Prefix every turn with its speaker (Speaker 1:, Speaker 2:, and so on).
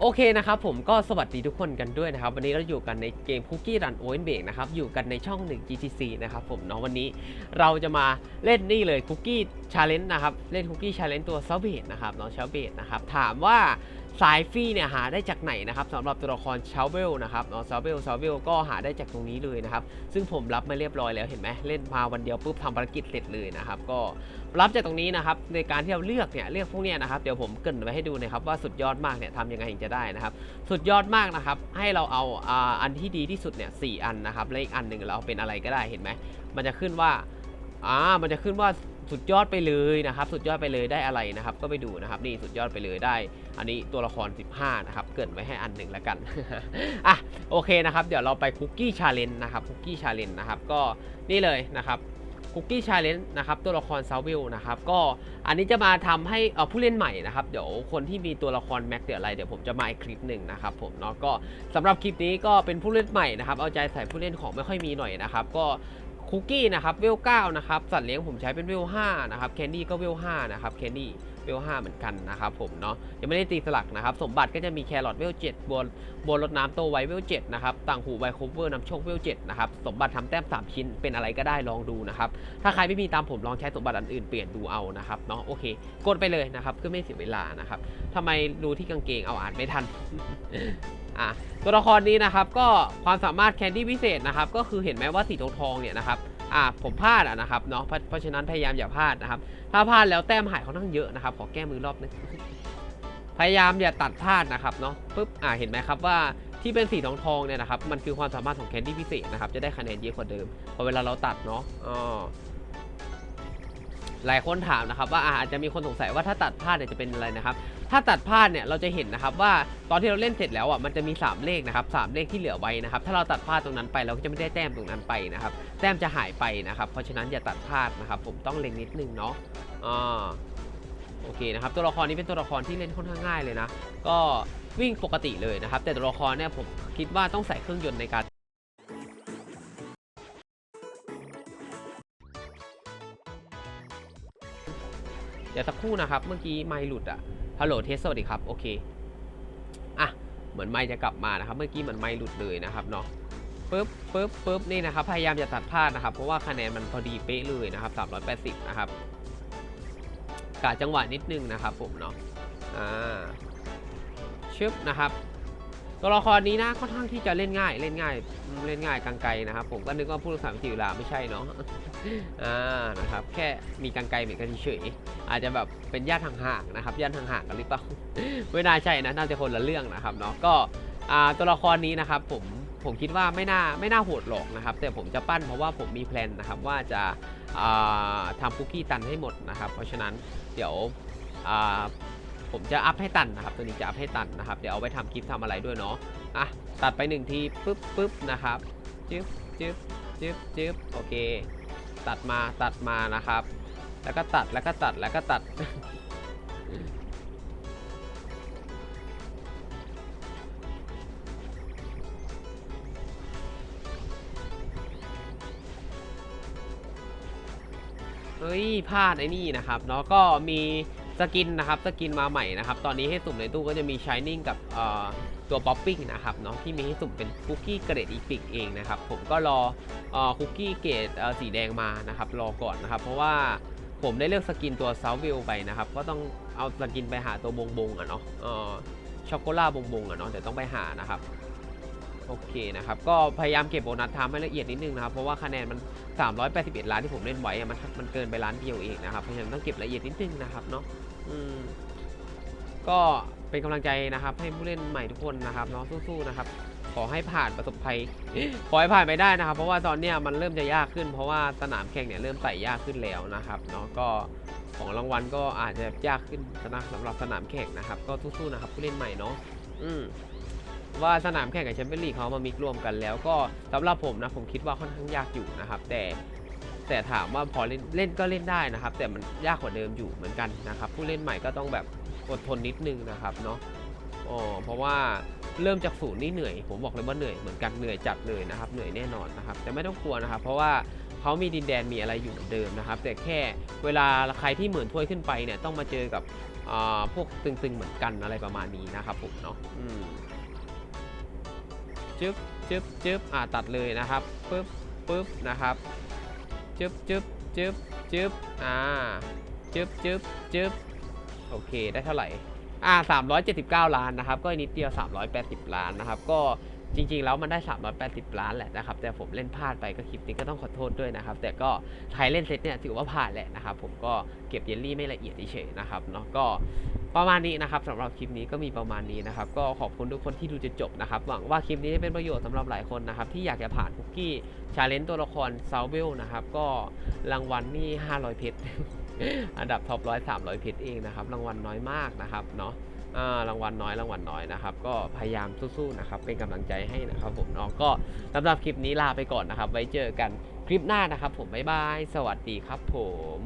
Speaker 1: โอเคนะครับผมก็สวัสดีทุกคนกันด้วยนะครับ วันนี้เราอยู่กันในเกม Cookie Run o w e n b a k นะครับอยู่กันในช่อง 1 GTC นะครับผมเนาะวันนี้เราจะมาเล่นนี่เลยคุกกี้ชาเลนจ์นะครับ เล่นคุกกี้ชาเลนจ์ตัว s a l v a g e นะครับเนาะ s a l v a g e นะครับ ถามว่า สายฟรีเนี่ยหาได้จากไหนนะครับสำหรับตัวละคร s h a v e l นะครับเนาะ s h a v e l s h a v e l ก็หาได้จากตรงนี้เลยนะครับ ซึ่งผมรับมาเรียบร้อยแล้วเห็นไหมเล่นมาวันเดียวปุ๊บทำภารกิจเสร็จเลยนะครับ ก็รับจากตรงนี้นะครับในการที่เราเลือกเนี่ยเลือกพวกเนี้ยนะครับเดี๋ยวผมเกรินไว้ให้ดูนะครับว่าสุดยอดมากเนี่ยทำยังไงถึงจะได้นะครับ สุดยอดมากนะครับ ให้เราเอาอ่าอันที่ดีที่สุดเนี่ยสอันนะครับและอีกอันหนึ่งเราเอาเป็นอะไรก็ได้เห็นไหมมันจะขึ้นว่าอ่ามันจะขึ้นว่า สุดยอดไปเลยนะครับ สุดยอดไปเลยได้อะไรนะครับ ก็ไปดูนะครับนี่สุดยอดไปเลยได้ อันนี้ตัวละคร 15 นะครับ เกินไว้ให้อันหนึ่งแล้วกันอะโอเคนะครับ เดี๋ยวเราไปคุกกี้ชาเลนจ์นะครับคุกกี้ชาเลนจ์นะครับก็นี่เลยนะครับคุกกี้ชาเลนจ์นะครับตัวละครซาวิลนะครับก็อันนี้จะมาทำให้เอ่อผู้เล่นใหม่นะครับเดี๋ยวคนที่มีตัวละครแม็กเดี๋ยวอะไรเดี๋ยวผมจะมาอีกคลิปหนึ่งนะครับผมเนาะก็สำหรับคลิปนี้ก็เป็นผู้เล่นใหม่นะครับเอาใจใส่ผู้เล่นของไม่ค่อยมีหน่อยนะครับก็ คุกกี้นะครับเวล9นะครับสัตว์เลี้ยงผมใช้เป็นเวล5นะครับแคนดี้ก็เวล5นะครับแคนดี้เวล5เหมือนกันนะครับผมเนาะยังไม่ได้ตีสลักนะครับสมบัติก็จะมีแครอทเวล7บนบนรดน้ำโตไวเวล7นะครับต่างหูไวโคเวอร์น้ำโชคเวล7นะครับสมบัติทำแต้ม3ชิ้นเป็นอะไรก็ได้ลองดูนะครับถ้าใครไม่มีตามผมลองใช้สมบัติอันอื่นเปลี่ยนดูเอานะครับเนาะโอเคกดไปเลยนะครับเพื่อไม่เสียเวลานะครับทำไมดูที่กางเกงเอาอ่านไม่ทัน อะตัวละครนี้นะครับก็ความสามารถแคนดี้พิเศษนะครับก็คือเห็นไหมว่าสีทองทองเนี่ยนะครับอะผมพลาดอะนะครับเนาะเพราะฉะนั้นพยายามอย่าพลาดนะครับถ้าพลาดแล้วแต้มหายค่อนข้งเยอะนะครับขอแก้มือรอบนึงพยายามอย่าตัดพลาดนะครับเนาะปุ๊บอะเห็นไหมครับว่าที่เป็นสีทองทองเนี่ยนะครับมันคือความสามารถของแคนดี้พิเศษนะครับจะได้คะแนนเยอะกว่าเดิมพอเวลาเราตัดเนาะอ๋อ หลายคนถามนะครับว่าอาจจะมีคนสงสัยว่าถ้าตัดพลาดเนี่ยจะเป็นอะไรนะครับ ถ้าตัดพลาดเนี่ยเราจะเห็นนะครับว่าตอนที่เราเล่นเสร็จแล้วอะมันจะมี 3 เลขนะครับสามเลขที่เหลือไว้นะครับถ้าเราตัดพลาดตรงนั้นไปเราก็จะไม่ได้แต้มตรงนั้นไปนะครับแต้มจะหายไปนะครับเพราะฉะนั้นอย่าตัดพลาดนะครับผมต้องเล็งนิดนึงเนาะอ่าโอเคนะครับตัวละครนี้เป็นตัวละครที่เล่นค่อนข้างง่ายเลยนะก็วิ่งปกติเลยนะครับแต่ตัวละครเนี่ยผมคิดว่าต้องใส่เครื่องยนต์ในการ เดี๋ยวสักครู่นะครับ เมื่อกี้ไมค์หลุดอะฮัลโหลเทสสวัสดีครับ โอเค อะ เหมือนไมค์จะกลับมานะครับ เมื่อกี้เหมือนไมค์หลุดเลยนะครับเนาะปึ๊บปึ๊บปึ๊บนี่นะครับ พยายามอย่าตัดพลาดนะครับ เพราะว่าคะแนนมันพอดีเป๊ะเลยนะครับ 380 นะครับกะจังหวะนิดนึงนะครับผมเนาะ อ่า ชึบนะครับ ตัวละครนี้นะค่อนข้างที่จะเล่นง่าย เล่นง่าย เล่นง่ายกลางไกลนะครับ ผมก็นึกว่าผู้รักษาสิวลาไม่ใช่เนาะ อ่านะครับ แค่มีกางไกลเหมือนกันเฉยอาจจะแบบเป็นญาติห่างๆนะครับญาติห่างๆกันหรือเปล่าไม่น่าใช่นะน่าจะคนละเรื่องนะครับเนาะก็ตัวละครนี้นะครับผมผมคิดว่าไม่น่าไม่น่าโหดหรอกนะครับ แต่ผมจะปั้นเพราะว่าผมมีแพลนนะครับว่าจะาทำคุกกี้ตันให้หมดนะครับ เพราะฉะนั้นเดี๋ยวผมจะอัพให้ตันนะครับ ตัวนี้จะอัพให้ตันนะครับ เดี๋ยวเอาไว้ทำคลิปทำอะไรด้วยเนาะอะตัดไปหนึ่งทีปึ๊บปึ๊บนะครับจึ๊บจึ๊บจึ๊บจึ๊บโอเค ตัดมาตัดมานะครับ แล้วก็ตัดแล้วก็ตัดแล้วก็ตัด เฮ้ยพลาดไอ้นี่นะครับเนาะก็มีสกินนะครับสกินมาใหม่นะครับ ตอนนี้ให้สุ่มในตู้ก็จะมี Shining กับตัวป๊อปปิ้งนะครับเนาะที่มีให้สุ่มเป็นคุกกี้เกรดอีพิกเองนะครับ ผมก็รอ คุกกี้เกรดอ่อสีแดงมานะครับรอก่อนนะครับ เพราะว่าผมได้เลือกสกินตัวซาววิลไปนะครับ ก็ต้องเอาสกินไปหาตัวบงบงอะเนาะอ่อช็อกโกแลตบงบงอะเนาะเดี๋ยวต้องไปหานะครับโอเคนะครับ ก็พยายามเก็บโบนัสทำให้ละเอียดนิดนึงนะครับ เพราะว่าคะแนนมัน 381 ล้านที่ผมเล่นไว้อะมันมันเกินไปล้านเดียวเองนะครับ เพราะฉะนั้นต้องเก็บละเอียดนิดนึงนะครับเนาะอืมก็เป็นกำลังใจนะครับ ให้ผู้เล่นใหม่ทุกคนนะครับเนาะสู้ๆนะครับ ขอให้ผ่านประสบภัย ขอให้ผ่านไปได้นะครับ เพราะว่าตอนเนี้ยมันเริ่มจะยากขึ้น เพราะว่าสนามแข่งเนี่ยเริ่มไต่ยากขึ้นแล้วนะครับเนาะก็ของรางวัลก็อาจจะยากขึ้นนะสำหรับสนามแข่งนะครับ ก็สู้ๆนะครับผู้เล่นใหม่เนาะอืมว่าสนามแข่งกับแชมเปี้ยนลีกเขามามิกรวมกันแล้วก็สำหรับผมนะผมคิดว่าค่อนข้างยากอยู่นะครับ แต่แต่ถามว่าพอเล่นเล่นก็เล่นได้นะครับ แต่มันยากกว่าเดิมอยู่เหมือนกันนะครับ ผู้เล่นใหม่ก็ต้องแบบอดทนนิดนึงนะครับเนาะ อ๋อเพราะว่าเริ่มจากศูนย์นี่เหนื่อยผมบอกเลยว่าเหนื่อยเหมือนกันเหนื่อยจัดเลยนะครับเหนื่อยแน่นอนนะครับแต่ไม่ต้องกลัวนะครับ เพราะว่าเขามีดินแดนมีอะไรอยู่เหมือนเดิมนะครับ แต่แค่เวลาใครที่เหมือนถ้วยขึ้นไปเนี่ยต้องมาเจอกับอ่าพวกตึงๆเหมือนกันอะไรประมาณนี้นะครับผมเนาะอืมจึ๊บจึ๊บจึ๊บอ่าตัดเลยนะครับปึ๊บปึ๊บนะครับจึ๊บจึ๊บจึ๊บจึ๊บอ่าจึ๊บจึ๊บจึ๊บโอเคได้เท่าไหร่ อ่า379 ล้านนะครับ ก็นิดเดียว 380 ล้านนะครับ ก็จริงๆแล้วมันได้ 380 ล้านแหละนะครับ แต่ผมเล่นพลาดไปก็คลิปนี้ก็ต้องขอโทษด้วยนะครับ แต่ก็ไทยเล่นเซตเนี่ยถือว่าผ่านแหละนะครับ ผมก็เก็บเยลลี่ไม่ละเอียดเฉยนะครับเนาะก็ประมาณนี้นะครับสำหรับคลิปนี้ก็มีประมาณนี้นะครับ ก็ขอบคุณทุกคนที่ดูจนจบนะครับ หวังว่าคลิปนี้จะเป็นประโยชน์สำหรับหลายคนนะครับ ที่อยากจะผ่านคุกกี้ชาเลนจ์ตัวละครซาวเวลนะครับ ก็รางวัลนี่ 500 เพชร อันดับท็อปร้อยสามร้อยเพชรเองนะครับ รางวัลน้อยมากนะครับเนาะอ่ารางวัลน้อยรางวัลน้อยนะครับก็พยายามสู้ๆนะครับเป็นกำลังใจให้นะครับผมเนาะก็สำหรับคลิปนี้ลาไปก่อนนะครับ ไว้เจอกันคลิปหน้านะครับ ผมบ๊ายบาย สวัสดีครับผม